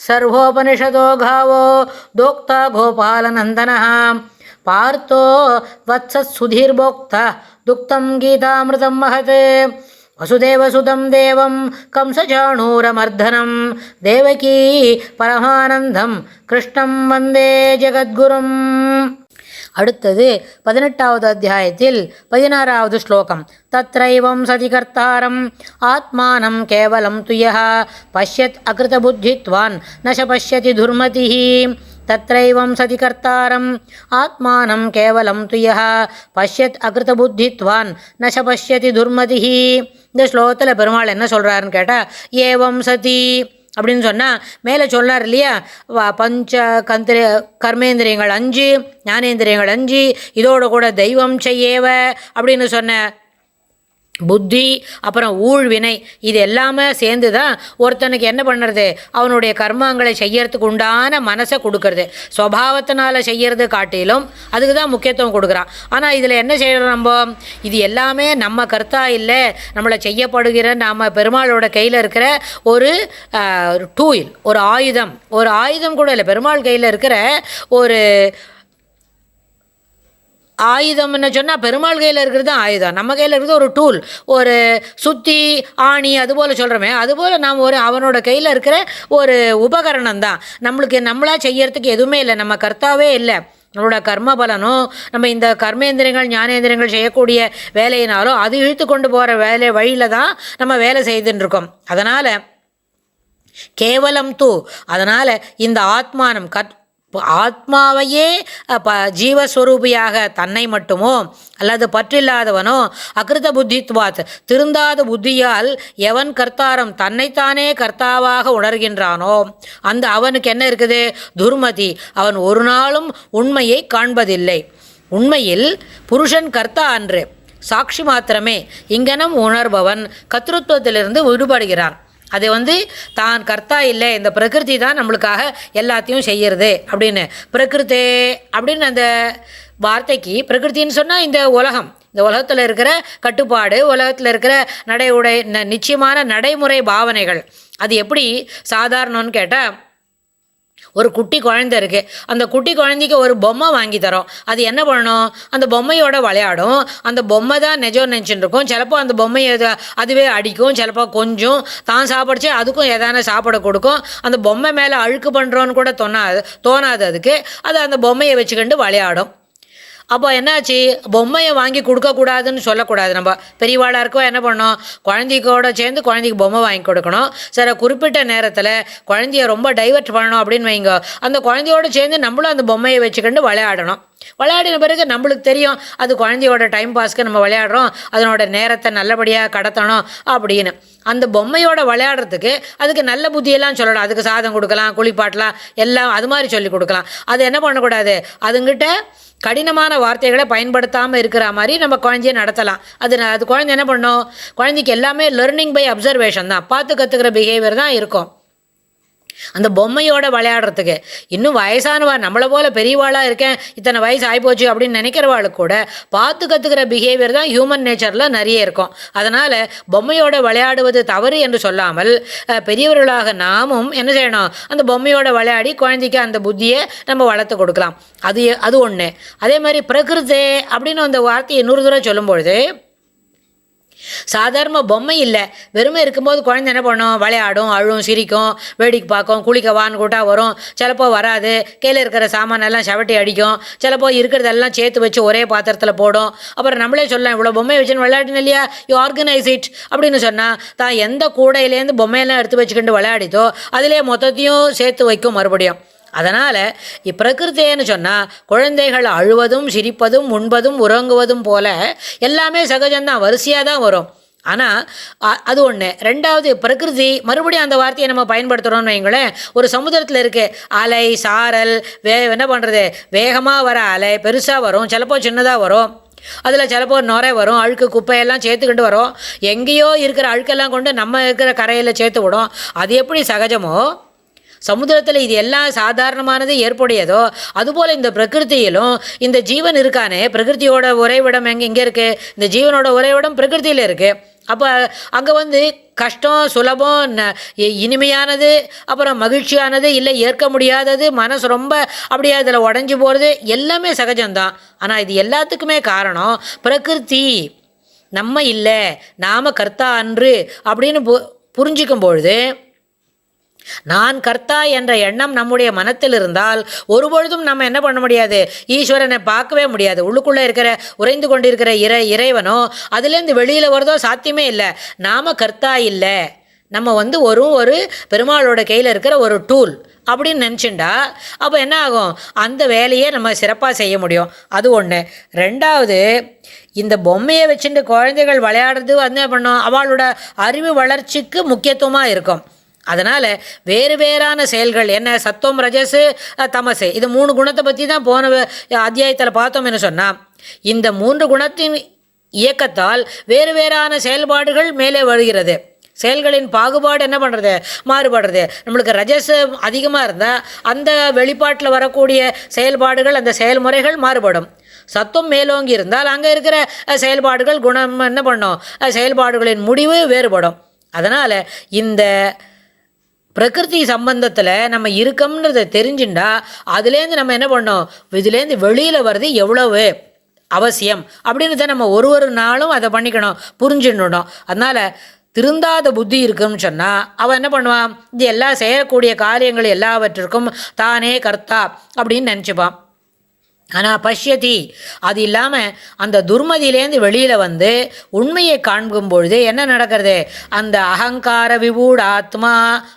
సర్వోపనిషదో గావో దోక్త గోపాలనందన. పార్థో వత్సత్సుధీర్భోక్త దుక్తం గీతామృతం మహతే వసుదేవసుతం దేవం కంసచాణూరమర్ధనం దేవకీ పరమానందం కృష్ణం వందే జగద్గురుం. அடுத்தது பதினெட்டாவது அத்தியாயத்தில் பதினாறாவது ஸ்லோகம். தத்ரைவம் சதி கர்த்தாரம் ஆத்மானம் கேவலம் துயா பஷ்யத் அகிருத புத்தித்வான் ச பஷ்யதி துர்மதி தத்ரைவம் சதி கர்த்தாரம் ஆத்மானம் கேவலம் துயா பஷ்யத் அகிருத புத்தித்வான் ச பஷ்யதி துர்மதி இந்த ஸ்லோகத்தில் பெருமாள் என்ன சொல்கிறாருன்னு கேட்டால் ஏவம் சதி. அப்படின்னு சொன்னால் மேலே சொன்னார் இல்லையா? வா பஞ்ச கந்திர கர்மேந்திரியங்கள் அஞ்சு ஞானேந்திரியங்கள் அஞ்சு இதோடு கூட தெய்வம் செய்யேவ அப்படின்னு சொன்ன புத்தி அப்புறம் ஊழ்வினை இது எல்லாமே சேர்ந்து தான் ஒருத்தனுக்கு என்ன பண்ணுறது? அவனுடைய கர்மங்களை செய்யறதுக்கு உண்டான மனசை கொடுக்கறது. சுவாவத்தினால செய்யறது காட்டிலும் அதுக்கு தான் முக்கியத்துவம் கொடுக்குறான். ஆனால் இதில் என்ன செய்கிறோம் நம்ம? இது எல்லாமே நம்ம கர்த்தா இல்லை நம்மளை செய்யப்படுகிற நம்ம பெருமாளோட கையில் இருக்கிற ஒரு டூயில் ஒரு ஆயுதம். ஒரு ஆயுதம் கூட இல்லை பெருமாள் கையில் இருக்கிற ஒரு ஆயுதம்னு சொன்னால் பெருமாள் கையில் இருக்கிறது தான் ஆயுதம். நம்ம கையில் இருக்கிறது ஒரு டூல் ஒரு சுத்தி ஆணி அதுபோல் சொல்கிறோமே அதுபோல் நாம் ஒரு அவனோட கையில் இருக்கிற ஒரு உபகரணம் தான். நம்மளுக்கு நம்மளாக செய்யறதுக்கு எதுவுமே இல்லை. நம்ம கர்த்தாவே இல்லை. நம்மளோட கர்ம பலனும் நம்ம இந்த கர்மேந்திரங்கள் ஞானேந்திரங்கள் செய்யக்கூடிய வேலையினாலும் அது இழுத்து கொண்டு போகிற வேலை வழியில் தான் நம்ம வேலை செய்துன்னு இருக்கோம். அதனால் கேவலம் தூ. அதனால் இந்த ஆத்மானம் கத் ஆத்மாவையே ப ஜீவஸ்வரூபியாக தன்னை மட்டுமோ அல்லது பற்றில்லாதவனோ அகிருத புத்தித்வாத் திருந்தாத புத்தியால் எவன் கர்த்தாரம் தன்னைத்தானே கர்த்தாவாக உணர்கின்றானோ அந்த அவனுக்கு என்ன இருக்குது? துர்மதி. அவன் ஒரு நாளும் உண்மையை காண்பதில்லை. உண்மையில் புருஷன் கர்த்தா அன்று. சாட்சி மாத்திரமே. இங்கனம் உணர்பவன் கத்திருத்துவத்திலிருந்து விடுபடுகிறான். அது வந்து தான் கர்த்தா இல்லை இந்த பிரகிருதி தான் நம்மளுக்காக எல்லாத்தையும் செய்கிறது அப்படின்னு. பிரகிருத்தே அப்படின்னு அந்த வார்த்தைக்கு பிரகிருத்தின்னு சொன்னால் இந்த உலகம் இந்த உலகத்தில் இருக்கிற கட்டுப்பாடு உலகத்தில் இருக்கிற நடை உடை ந- நிச்சயமான நடைமுறை பாவனைகள். அது எப்படி சாதாரணம்னு கேட்டால் ஒரு குட்டி குழந்தை இருக்குது அந்த குட்டி குழந்தைக்கு ஒரு பொம்மை வாங்கி தரோம். அது என்ன பண்ணணும்? அந்த பொம்மையோட விளையாடும். அந்த பொம்மை தான் நெஜம் நினச்சின்னு இருக்கும். சிலப்போ அந்த பொம்மையை அது- அதுவே அடிக்கும். சிலப்போ கொஞ்சம் தான் சாப்பிடுச்சு அதுக்கும் எதான சாப்பிட கொடுக்கும். அந்த பொம்மை மேலே அழுக்கு பண்ணுறோன்னு கூட தோணாது தோணாது அதுக்கு. அது அந்த பொம்மையை வச்சுக்கிண்டு விளையாடும். அப்போ என்னாச்சு? பொம்மையை வாங்கி கொடுக்கக்கூடாதுன்னு சொல்லக்கூடாது. நம்ம பெரியவாளாக இருக்கோ என்ன பண்ணோம் குழந்தைக்கோட சேர்ந்து குழந்தைக்கு பொம்மை வாங்கி கொடுக்கணும். சில குறிப்பிட்ட நேரத்தில் குழந்தைய ரொம்ப டைவர்ட் பண்ணணும் அப்படின்னு வைங்க. அந்த குழந்தையோட சேர்ந்து நம்மளும் அந்த பொம்மையை வச்சுக்கிண்டு விளையாடணும். விளையாடின பிறகு நம்மளுக்கு தெரியும் அது குழந்தையோட டைம் பாஸ்க்கு நம்ம விளையாடுறோம் அதனோட நேரத்தை நல்லபடியாக கடத்தணும் அப்படின்னு. அந்த பொம்மையோட விளையாடுறதுக்கு அதுக்கு நல்ல புத்தியெல்லாம் சொல்லணும் அதுக்கு சாதம் கொடுக்கலாம் குளிப்பாட்டலாம் எல்லாம் அது மாதிரி சொல்லி கொடுக்கலாம். அது என்ன பண்ணக்கூடாது? அதுங்கிட்ட கடினமான வார்த்தைகளை பயன்படுத்தாமல் இருக்கிற மாதிரி நம்ம குழந்தைய நடத்தலாம். அது அது குழந்தை என்ன பண்ணும்? குழந்தைக்கு எல்லாமே லேர்னிங் பை அப்சர்வேஷன் தான். பார்த்து கற்றுக்கிற பிஹேவியர் தான் இருக்கும். அந்த பொம்மையோட விளையாடுறதுக்கு. இன்னும் வயசானவா நம்மளை போல பெரியவாளாக இருக்கேன் இத்தனை வயசு ஆகிப்போச்சு அப்படின்னு நினைக்கிறவாளுக்கு கூட பார்த்து கற்றுக்கிற பிஹேவியர் தான் ஹியூமன் நேச்சரில் நிறைய இருக்கும். அதனால் பொம்மையோட விளையாடுவது தவறு என்று சொல்லாமல் பெரியவர்களாக நாமும் என்ன செய்யணும்? அந்த பொம்மையோட விளையாடி குழந்தைக்கு அந்த புத்தியை நம்ம வளர்த்து கொடுக்கலாம். அது அது ஒன்று அதே மாதிரி பிரகிருதே அப்படின்னு அந்த வார்த்தையை நூறு தூரம் சொல்லும்பொழுது சாதாரண பொம்மை இல்லை. வெறுமை இருக்கும்போது குழந்தை என்ன பண்ணும்? விளையாடும் அழும் சிரிக்கும். வேடிக்கை பார்க்கும் குளிக்க வான்னு கூட்டா வரும். சிலப்போ வராது. கீழே இருக்கிற சாமானெல்லாம் சவட்டி அடிக்கும். சிலப்போ இருக்கிறதெல்லாம் சேர்த்து வச்சு ஒரே பாத்திரத்தில் போடும். அப்புறம் நம்மளே சொல்லலாம் இவ்வளோ பொம்மை வச்சுன்னு விளையாடின இல்லையா? யூ ஆர்கனைஸ் இட் அப்படின்னு சொன்னால் தான் எந்த கூடையிலேருந்து பொம்மையெல்லாம் எடுத்து வச்சுக்கிட்டு விளையாடிதோ அதிலே மொத்தத்தையும் சேர்த்து வைக்கும் மறுபடியும். அதனால் இப்பிரகிருத்தேன்னு சொன்னால் குழந்தைகள் அழுவதும் சிரிப்பதும் உண்பதும் உறங்குவதும் போல எல்லாமே சகஜம்தான் வரிசையாக தான் வரும் ஆனால் அது ஒன்று ரெண்டாவது பிரகிருதி மறுபடியும் அந்த வார்த்தையை நம்ம பயன்படுத்துகிறோம்னு வைங்களேன் ஒரு சமுதிரத்தில் இருக்குது அலை சாரல் வே என்ன பண்ணுறது வேகமாக வர அலை பெருசாக வரும் சிலப்போ சின்னதாக வரும். அதில் சிலப்போ நுரை வரும் அழுக்கு குப்பையெல்லாம் சேர்த்துக்கிட்டு வரும். எங்கேயோ இருக்கிற அழுக்கெல்லாம் கொண்டு நம்ம இருக்கிற கரையில் சேர்த்து விடும். அது எப்படி சகஜமோ சமுத்திரத்தில் இது எல்லாம் சாதாரணமானது ஏற்புடையதோ அதுபோல் இந்த பிரகிருதியிலும் இந்த ஜீவன் இருக்கானே பிரகிருத்தியோட உறைவிடம் எங்கே எங்கே இருக்குது இந்த ஜீவனோட உறைவிடம் பிரகிருதியில் இருக்குது அப்போ அங்கே வந்து கஷ்டம் சுலபம் ந- இனிமையானது அப்புறம் மகிழ்ச்சியானது இல்லை ஏற்க முடியாதது மனசு ரொம்ப அப்படியே அதில் உடஞ்சி போகிறது எல்லாமே சகஜம்தான். ஆனால் இது எல்லாத்துக்குமே காரணம் பிரகிருதி. நம்ம இல்லை நாம கர்த்தா அன்று அப்படின்னு பு புரிஞ்சிக்கும் பொழுது நான் கர்த்தா என்ற எண்ணம் நம்முடைய மனத்தில் இருந்தால் ஒருபொழுதும் நம்ம என்ன பண்ண முடியாது? ஈஸ்வரனை பார்க்கவே முடியாது. உள்ளுக்குள்ளே இருக்கிற உறைந்து கொண்டிருக்கிற இறை இறைவனோ அதுலேருந்து வெளியில் வரதோ சாத்தியமே இல்லை. நாம கர்த்தா இல்லை. நம்ம வந்து ஒரு ஒரு பெருமாளோட கையில் இருக்கிற ஒரு டூல் அப்படின்னு நினச்சிண்டா அப்போ என்ன ஆகும்? அந்த வேலையை நம்ம சிறப்பாக செய்ய முடியும். அது ஒன்று ரெண்டாவது இந்த பொம்மையை வச்சுட்டு குழந்தைகள் விளையாடுறது வந்து என்ன பண்ணும்? அவளோட அறிவு வளர்ச்சிக்கு முக்கியத்துவமாக இருக்கும். அதனால் வேறு வேறான செயல்கள் என்ன சத்துவம் ரஜசு தமசு இது மூணு குணத்தை பற்றி தான் போன அத்தியாயத்தில் பார்த்தோம் என்ன சொன்னால் இந்த மூன்று குணத்தின் இயக்கத்தால் வேறு வேறான செயல்பாடுகள் மேலே வருகிறது. செயல்களின் பாகுபாடு என்ன பண்ணுறது மாறுபடுறது. நம்மளுக்கு ரஜஸ் அதிகமாக இருந்தால் அந்த வெளிப்பாட்டில் வரக்கூடிய செயல்பாடுகள் அந்த செயல்முறைகள் மாறுபடும். சத்துவம் மேலோங்கி இருந்தால் அங்கே இருக்கிற செயல்பாடுகள் குணம் என்ன பண்ணும்? செயல்பாடுகளின் முடிவு வேறுபடும். அதனால் இந்த பிரகிருதி சம்பந்தத்தில் நம்ம இருக்கோம்ன்றதை தெரிஞ்சுண்டா அதுலேருந்து நம்ம என்ன பண்ணோம்? இதுலேருந்து வெளியில் வர்றது எவ்வளவு அவசியம்? அப்படின்றத நம்ம ஒரு ஒரு நாளும் அதை பண்ணிக்கணும் புரிஞ்சுடணும். அதனால் திருந்தாத புத்தி இருக்குன்னு சொன்னால் அவன் என்ன பண்ணுவான்? இது எல்லாம் செய்யக்கூடிய காரியங்கள் எல்லாவற்றிற்கும் தானே கர்த்தா அப்படின்னு நினச்சிப்பான். ஆனால் பஷ்யதி அது இல்லாமல் அந்த துர்மதியிலேருந்து வெளியில் வந்து உண்மையை காண்கும் பொழுது என்ன நடக்கிறது? அந்த அகங்கார விபூட ஆத்மா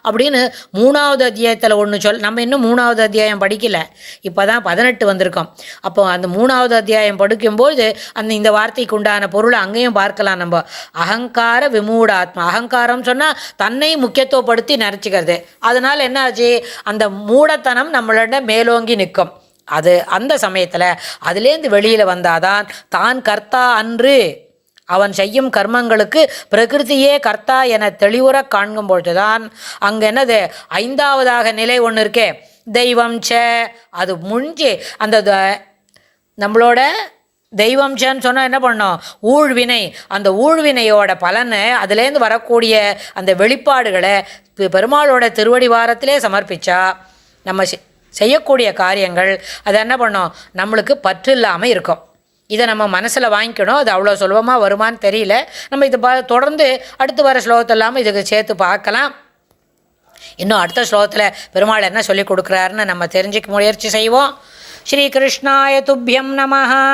அப்படின்னு மூணாவது அத்தியாயத்தில் ஒன்று சொல் நம்ம இன்னும் மூணாவது அத்தியாயம் படிக்கலை. இப்போ தான் பதினெட்டு வந்திருக்கோம். அப்போ அந்த மூணாவது அத்தியாயம் படிக்கும்போது அந்த இந்த வார்த்தைக்கு உண்டான பொருளை அங்கேயும் பார்க்கலாம் நம்ம. அகங்கார விமூட ஆத்மா. அகங்காரம் சொன்னால் தன்னை முக்கியத்துவப்படுத்தி நினச்சிக்கிறது அதனால் என்ன ஆச்சு அந்த மூடத்தனம் நம்மளோட மேலோங்கி நிற்கும். அது அந்த சமயத்தில் அதுலேருந்து வெளியில் வந்தாதான் தான் கர்த்தா அன்று. அவன் செய்யும் கர்மங்களுக்கு பிரகிருதியே கர்த்தா என தெளிவுற காண்கும் பொழுதுதான் அங்கே என்னது? ஐந்தாவதாக நிலை ஒன்று இருக்கே. தெய்வம் ச. அது முடிஞ்சு அந்த த- நம்மளோட தெய்வம் சேன்னு சொன்னால் என்ன பண்ணோம்? ஊழ்வினை. அந்த ஊழ்வினையோட பலனை அதுலேருந்து வரக்கூடிய அந்த வெளிப்பாடுகளை பெருமாளோட திருவடி வாரத்திலே சமர்ப்பிச்சா. நம்ம செ- செய்யக்கூடிய காரியங்கள் அதை என்ன பண்ணும்? நம்மளுக்கு பற்று இல்லாமல் இருக்கும். இதை நம்ம மனசில் வாங்கிக்கணும். அது அவ்வளோ சுலபமாக வருமானு தெரியல. நம்ம இதை ப தொடர்ந்து அடுத்து வர ஸ்லோகத்தை இல்லாமல் இதுக்கு சேர்த்து பார்க்கலாம். இன்னும் அடுத்த ஸ்லோகத்தில் பெருமாள் என்ன சொல்லி கொடுக்குறாருன்னு நம்ம தெரிஞ்சுக்க முயற்சி செய்வோம். ஸ்ரீ கிருஷ்ணாய துப்பியம் நமஹா.